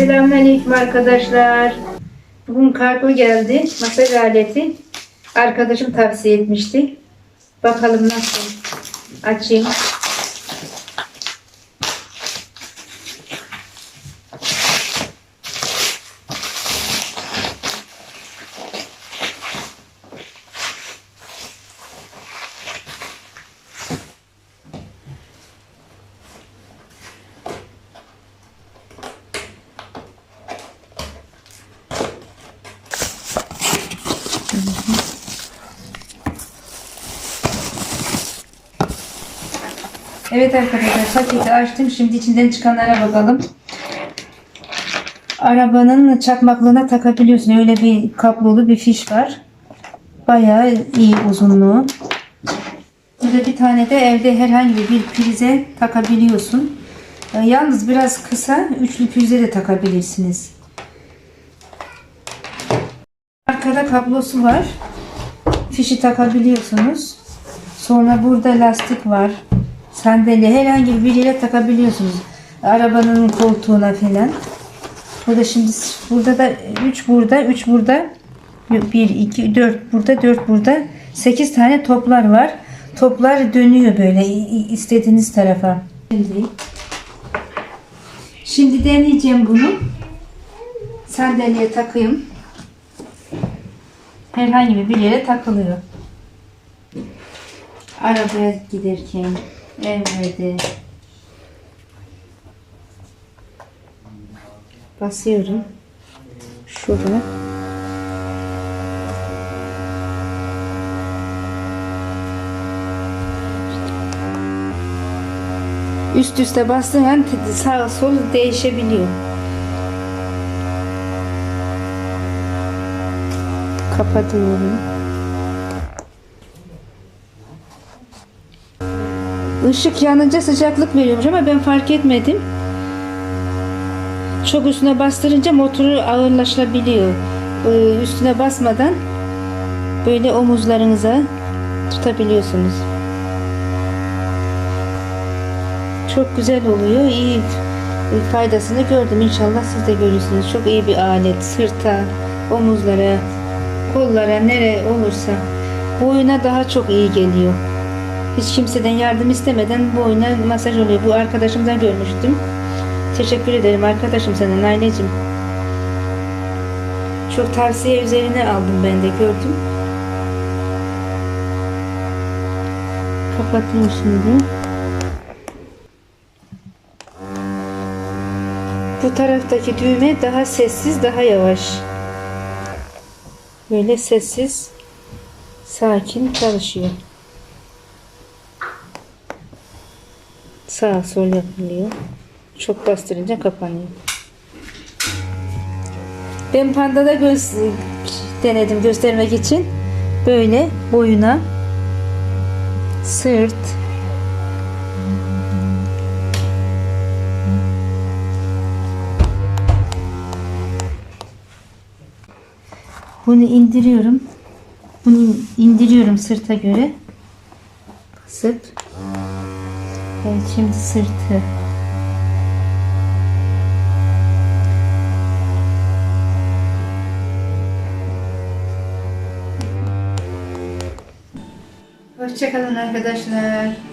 Selamünaleyküm arkadaşlar. Bugün kargo geldi. Masaj aleti. Arkadaşım tavsiye etmişti. Bakalım nasıl. Açayım. Evet arkadaşlar paketi açtım. Şimdi içinden çıkanlara bakalım. Arabanın çakmaklığına takabiliyorsun. Öyle bir kablolu bir fiş var. Bayağı iyi uzunluğu. Burada bir tane de evde herhangi bir prize takabiliyorsun. Ee, Yalnız biraz kısa üçlü prize de takabilirsiniz. Arkada kablosu var. Fişi takabiliyorsunuz. Sonra burada lastik var. Sandalye herhangi bir yere takabiliyorsunuz. Arabanın koltuğuna falan. Burada şimdi burada da 3 burada, 3 burada. 1 2 4 burada, 4 burada. 8 tane toplar var. Toplar dönüyor böyle istediğiniz tarafa. Şimdi deneyeceğim bunu. Sandalyeye takayım. Herhangi bir yere takılıyor. Arabaya giderken, evde basıyorum. Şurada. Üst üste bastığın an sağ sol değişebiliyor. Kapatıyorum. Işık yanınca sıcaklık veriyormuş ama ben fark etmedim. Çok üstüne bastırınca motoru ağırlaşabiliyor. Ee, Üstüne basmadan böyle omuzlarınıza tutabiliyorsunuz. Çok güzel oluyor. İyi faydasını gördüm. İnşallah siz de görürsünüz. Çok iyi bir alet. Sırta, omuzlara, kollara, nere olursa boyuna daha çok iyi geliyor. Hiç kimseden yardım istemeden boyuna masaj oluyor. Bu arkadaşımdan görmüştüm. Teşekkür ederim arkadaşım sana Naileciğim. Çok tavsiye üzerine aldım ben de gördüm. Kapatayım şimdi. Bu taraftaki düğme daha sessiz, daha yavaş. Böyle sessiz, sakin çalışıyor. Sağ sol yapılıyor. Çok bastırınca kapanıyor. Ben pandada göz denedim göstermek için. Böyle boyuna sırt Bunu indiriyorum. Bunu indiriyorum sırta göre. Basıp Evet şimdi sırtı. Hoşçakalın arkadaşlar.